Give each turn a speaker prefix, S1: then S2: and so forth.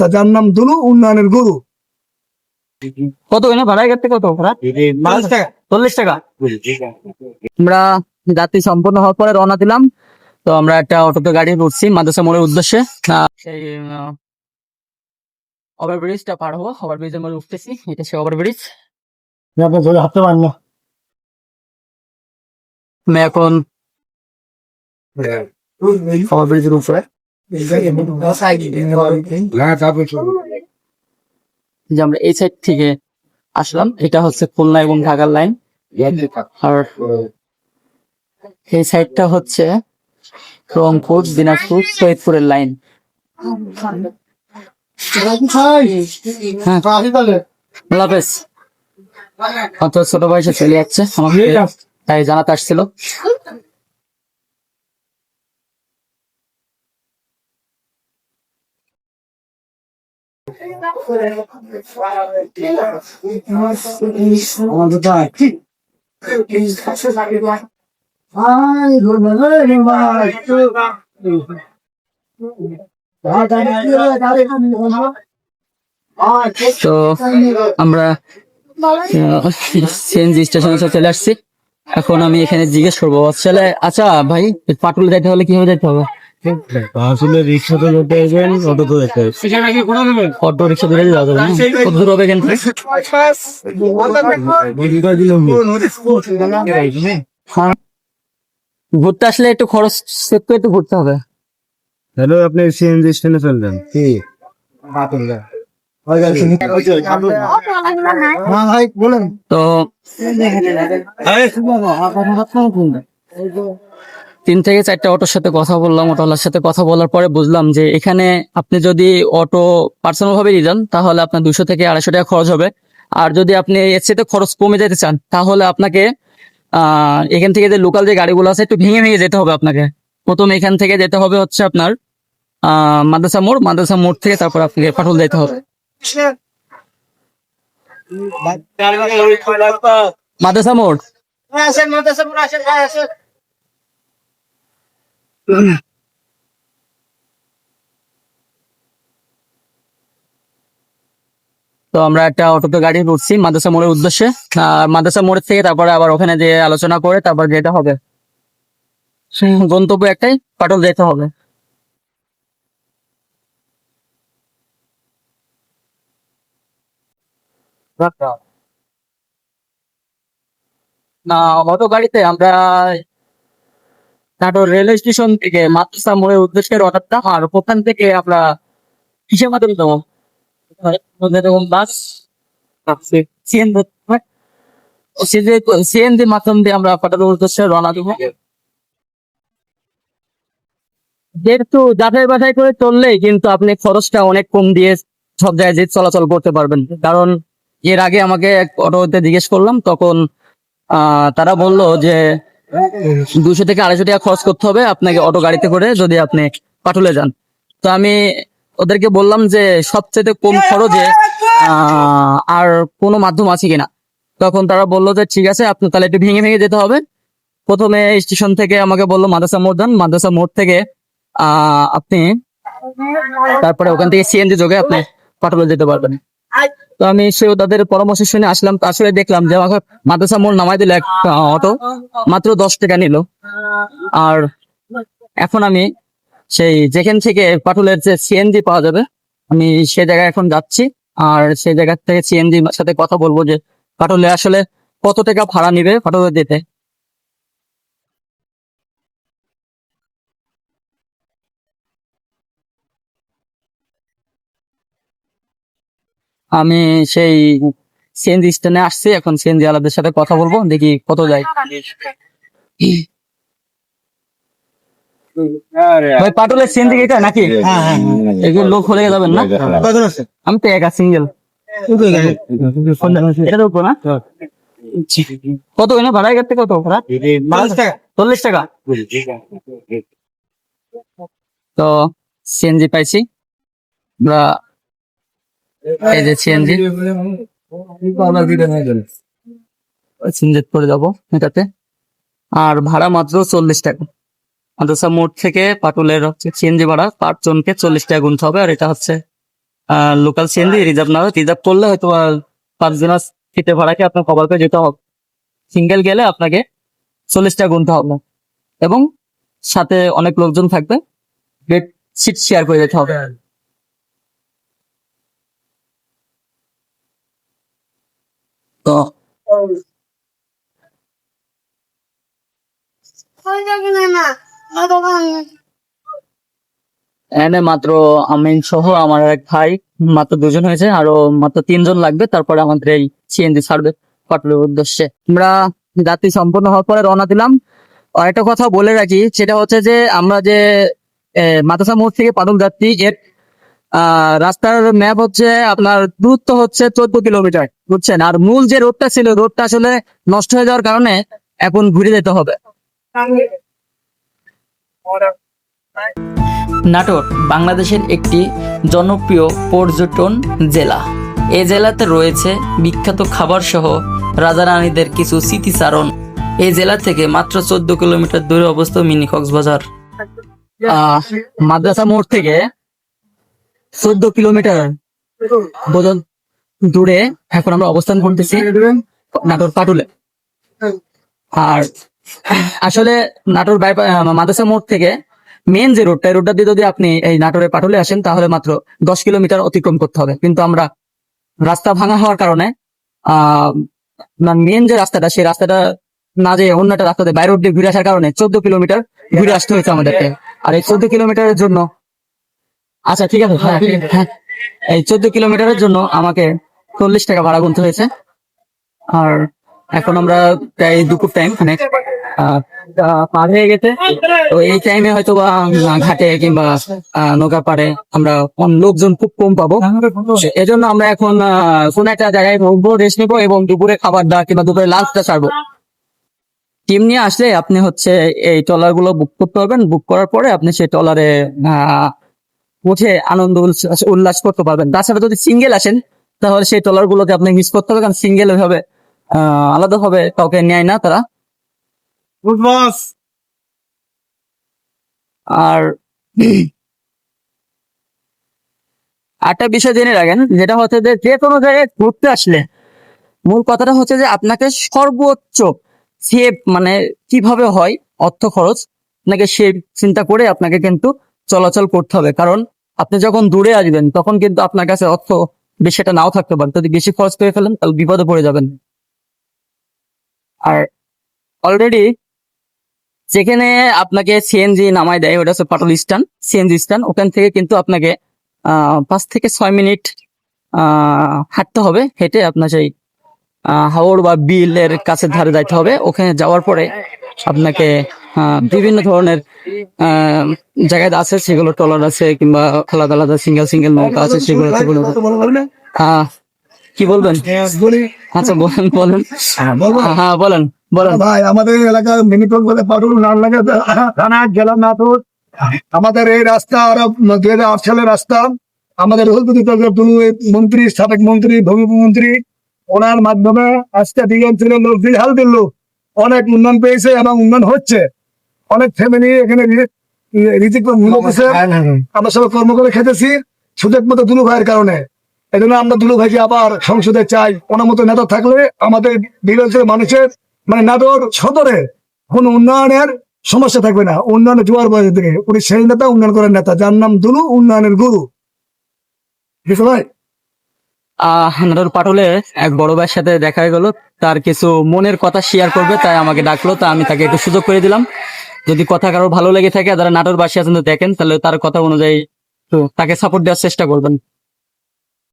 S1: তা যার নাম দুলু উন্নয়নের গুরু।
S2: কত এনে ভাড়া থেকে কত ভাড়া? চল্লিশ টাকা। আমরা যাত্রী সম্পূর্ণ হওয়ার পরে রওনা দিলাম। তো আমরা একটা অটোতে গাড়ি উঠছি মাদ্রাসা মোড়ের উদ্দেশ্যে। সেই ওভার ব্রিজটা পার হব। ওভার ব্রিজের মধ্যে উঠতেছি। এটা সে ওভার ব্রিজ
S1: আপনি ধরে হাঁটতে পারেন না।
S2: আমি এখন ওভারব্রিজের উপরে। যে আমরা এই সাইড থেকে আসলাম এটা হচ্ছে খুলনা এবং ঢাকার লাইন আর এই সাইডটা হচ্ছে রংপুর দিনাজপুর সৈয়দপুরের লাইন হ্যাঁ। হাফেজ। অত ছোট বয়সে চলে যাচ্ছে আমাকে। তাই জানাতে আসছিল
S1: আমাদের তাই হাই গুড মর্নিং ভাই
S2: তো আমরা সিএনজি স্টেশনে চলে আসছি। এখন আমি এখানে জিজ্ঞেস করব আসলে আচ্ছা ভাই পাটুল যাইতে হলে কীভাবে যেতে হবে?
S1: আসলে অটোতে যেতে হবে
S2: অটো রিক্সা ধরে যাওয়া যাবে কত দূর হবে এখান। ঘুরতে আসলে একটু খরচ সেভ করে একটু ঘুরতে হবে।
S1: হ্যালো আপনি সিএনজি স্ট্যান্ডে চলবেন কি হ্যাঁ ভাই বলেন
S2: তো তিন থেকে চারটা অটোর সাথে কথা বললাম অটোওয়ালার সাথে কথা বলার পরে বুঝলাম যে এখানে আপনি যদি অটো পার্সোনাল ভাবে নিয়ে যান তাহলে আপনার দুশো থেকে আড়াইশো টাকা খরচ হবে। আর যদি আপনি এর সাথে খরচ কমে যেতে চান তাহলে আপনাকে আহ এখান থেকে যে লোকাল যে গাড়িগুলো আছে একটু ভেঙে ভেঙে যেতে হবে আপনাকে। প্রথম এখান থেকে যেতে হবে হচ্ছে আপনার আহ মাদ্রাসা মোড় মাদ্রাসা মোড় থেকে তারপর আপনাকে পাটুল যেতে হবে। মাদ্রাসা মোড়। তো আমরা একটা অটোতে গাড়ি উঠছি মাদ্রাসা মোড়ের উদ্দেশ্যে। আর মাদ্রাসা মোড়ের থেকে তারপরে আবার ওখানে যে আলোচনা করে তারপর যেতে হবে। গন্তব্য একটাই, পাটল যেতে হবে। না, অটো গাড়িতে আমরা নাটোর রেলওয়ে স্টেশন থেকে মাদ্রাসা মোড়ের উদ্দেশ্যে দিতাম আর ওখান থেকে আমরা কিসের মাধ্যমে এরকম বাস সিএনজি মাধ্যম দিয়ে আমরা পাটানোর উদ্দেশ্যে রওনা দেবো। যেহেতু যাচাই বাছাই করে চললেই কিন্তু আপনি খরচটা অনেক কম দিয়ে সব জায়গায় যে চলাচল করতে পারবেন। কারণ এর আগে আমাকে এক অটোতে জিজ্ঞেস করলাম, তখন তারা বলল যে দুশো থেকে আড়াইশো টাকা খরচ করতে হবে আপনাকে অটো গাড়িতে করে যদি আপনি পাটুলে যান। তো আমি ওদেরকে বললাম যে সবচেয়ে কম খরচে আর কোনো মাধ্যম আছে কিনা। তখন তারা বলল যে, ঠিক আছে, আপনি তাহলে একটু ভেঙে ভেঙে যেতে হবে। প্রথমে স্টেশন থেকে আমাকে বলল, মাদ্রাসা মোড় যান। মাদ্রাসা মোড় থেকে আপনি তারপরে ওখান থেকে সিএনজি যোগে আপনি পাটুলে যেতে পারবেন। তো আমি সেও তাদের পরামর্শ শুনে আসলাম, আসলে দেখলাম যে আমাকে মাদ্রাসা মোড় নামাই দিল এক অটো, মাত্র দশ টাকা নিল। আর এখন আমি সেই যেখান থেকে পাটুলের যে সিএনজি পাওয়া যাবে, আমি সে জায়গায় এখন যাচ্ছি। আর সেই জায়গা থেকে সিএনজির সাথে কথা বলব যে পাটুলে আসলে কত টাকা ভাড়া নিবে পাটুলে যেতে আমি সেই সিএনজি স্ট্যান্ডে আসছি এখন সিএনজি আলাদের সাথে কথা বলব দেখি কত যায়। ভাই পাটুলের সিএনজি এটা নাকি?
S1: হ্যাঁ হ্যাঁ
S2: এগুলো লোক হলে যাবেন না? আমি তো একা সিঙ্গেল এটা তো না? কত ভাড়া থেকে কত? ভাড়া চল্লিশ টাকা? তো সিএনজি পাইছি। আমরা এই যে সিএনজি সিএনজি করে যাব এটাতে আর ভাড়া মাত্র চল্লিশ টাকা। মাদ্রাসা মোড় থেকে পাটুলের হচ্ছে সিএনজি ভাড়া পাঁচ জনকে চল্লিশ টাকা গুনতে হবে। আর এটা হচ্ছে লোকাল সিএনজি রিজার্ভ না। রিজার্ভ করলে হয়তো আহ, পাঁচ দিন সিটের ভাড়াকে আপনার কভার করে যেতে হবে। সিঙ্গেল গেলে আপনাকে চল্লিশ টাকা গুনতে হবে। এবং সাথে অনেক লোকজন থাকবে বেড সিট শেয়ার করে যেতে হবে। এনে মাত্র সহ আমার এক ভাই, মাত্র দুজন হয়েছে, আরও মাত্র তিনজন লাগবে, তারপরে আমাদের এই সিএনজি ছাড়বে পাটলের উদ্দেশ্যে। আমরা যাত্রী সম্পন্ন হওয়ার পরে রওনা দিলাম। একটা কথা বলে রাখি, সেটা হচ্ছে যে আমরা যে মাদ্রাসা মোড় থেকে পাটুল যাত্রী এর রাস্তার ম্যাপ হচ্ছে আপনার দূরত্ব হচ্ছে চোদ্দ কিলোমিটার বুঝছেন? আর মূল যে রোডটা ছিল রোডটা আসলে নষ্ট হয়ে যাওয়ার কারণে এখন ঘুরে যেতে হবে। নাটোর বাংলাদেশের একটি জনপ্রিয় পর্যটন জেলা। এই জেলাতে রয়েছে বিখ্যাত খাবার সহ রাজা রানীদের কিছু স্মৃতিচারণ। এই জেলা থেকে মাত্র চোদ্দ কিলোমিটার দূরে অবস্থিত মিনি কক্সবাজার। আহ, মাদ্রাসা মোড় থেকে চোদ্দ কিলোমিটার বোধন দূরে এখন আমরা অবস্থান করতেছি নাটোর পাটুলে আর আসলে নাটোর মাদ্রাসা মোড় থেকে মেন যে রোডটা রোডটা দিয়ে যদি আপনি এই নাটোরে পাটুলে আসেন, তাহলে মাত্র দশ কিলোমিটার অতিক্রম করতে হবে। কিন্তু আমরা রাস্তা ভাঙা হওয়ার কারণে, আহ মেন যে রাস্তাটা, সেই রাস্তাটা না যে অন্য একটা রাস্তাতে বাইরে রোড দিয়ে ঘুরে আসার কারণে চোদ্দ কিলোমিটার ঘুরে আসতে হয়েছে আমাদেরকে। আর এই চোদ্দ কিলোমিটারের জন্য আচ্ছা ঠিক আছে হ্যাঁ হ্যাঁ এই চোদ্দ কিলোমিটারের জন্য আমাকে চল্লিশ টাকা ভাড়া গুনতে হয়েছে। আর এখন আমরা প্রায় দুপুর টাইম মানে পার হয়ে গেছে। তো এই টাইমে হয়তো বা ঘাটে কিংবা নৌকা পাড়ে আমরা লোকজন খুব কম পাবো। এজন্য আমরা এখন কোন একটা জায়গায় বসবো রেস্ট নেব এবং দুপুরে খাবার দাওয়া কিংবা দুপুরে লাঞ্চটা ছাড়বো। টিম নিয়ে আসলে আপনি হচ্ছে এই ট্রলারগুলো বুক করতে পারবেন। বুক করার পরে আপনি সেই ট্রলারে উঠে আনন্দ উল্লাস- করতে পারবেন। তাছাড়া যদি সিঙ্গেল আসেন তাহলে সেই ট্রলার গুলোকে আপনি মিস করতে হবে কারণ সিঙ্গেল ওইভাবে আহ, আলাদাভাবে কাউকে নেয় না তারা। আর একটা বিষয় জেনে রাখেন যেটা হচ্ছে যে যে কোনো জায়গায় ঘুরতে আসলে মূল কথাটা হচ্ছে যে আপনাকে সর্বোচ্চ সেভ মানে কীভাবে হয় অর্থ খরচ আপনাকে সে চিন্তা করে আপনাকে কিন্তু চলাচল করতে হবে। কারণ আপনি যখন দূরে আসবেন, তখন কিন্তু আপনার কাছে অর্থ বেশিটা নাও থাকতে পারে। যদি বেশি খরচ করে ফেলেন, তাহলে বিপদে পড়ে যাবেন। আর অলরেডি যেখানে আপনাকে সিএনজি নামায় দেয়, ওটা হচ্ছে পাটল স্ট্যান্ড সিএনজি স্ট্যান্ড। ওখান থেকে কিন্তু আপনাকে পাঁচ থেকে ছয় মিনিট হাঁটতে হবে। হেঁটে আপনার সেই হাওড় বা বিলের কাছে ধারে যাইতে হবে। ওখানে যাওয়ার পরে আপনাকে বিভিন্ন ধরনের আহ, জায়গায় আছে সেগুলো টলার আছে কিংবা আলাদা আলাদা সিঙ্গেল সিঙ্গেল নৌকা আছে সেগুলো আহ, কি বলবেন? আচ্ছা বলেন বলেন। হ্যাঁ বলেন বলেন।
S3: ভাই আমাদের এলাকার মিনিটক বলে পাটুল নাম লাগে। থানা জেলা নাটোর। আমাদের এই রাস্তা আরও দুই হাজার আট সালের রাস্তা। আমাদের মন্ত্রী সাবেক মন্ত্রী ভূমি মন্ত্রী ওনার মাধ্যমে আজকে দিগন ছিল লোক দিল অনেক উন্নয়ন পেয়েছে এবং উন্নয়ন হচ্ছে। অনেক ফ্যামিলি এখানে রিজিক করছে আমরা সবাই কর্ম করে খেতেছি সুযোগ মতো দুলু ভাইয়ের কারণে। এই জন্য আমরা দুলু ভাইকে আবার সংসদে চাই। ওনার মতো নেতা থাকলে আমাদের বিগঞ্জের মানুষের মানে নাদর সদরে কোন উন্নয়নের সমস্যা থাকবে না। উন্নয়নের জোয়ার বয়ে থেকে উনি সেই নেতা উন্নয়ন করার নেতা। যার নাম দুলু উন্নয়নের গুরু। ভাই
S2: নাটোর পাটলে এক বড় ভাইয়ের সাথে দেখা হয়ে গেল। তার কিছু মনের কথা শেয়ার করবে তাই আমাকে ডাকলো। তা আমি তাকে একটু সুযোগ করে দিলাম। যদি কথা কারও ভালো লেগে থাকে, যারা নাটোর বাসী আছেন দেখেন, তাহলে তার কথা অনুযায়ী তো তাকে সাপোর্ট দেওয়ার চেষ্টা করবেন।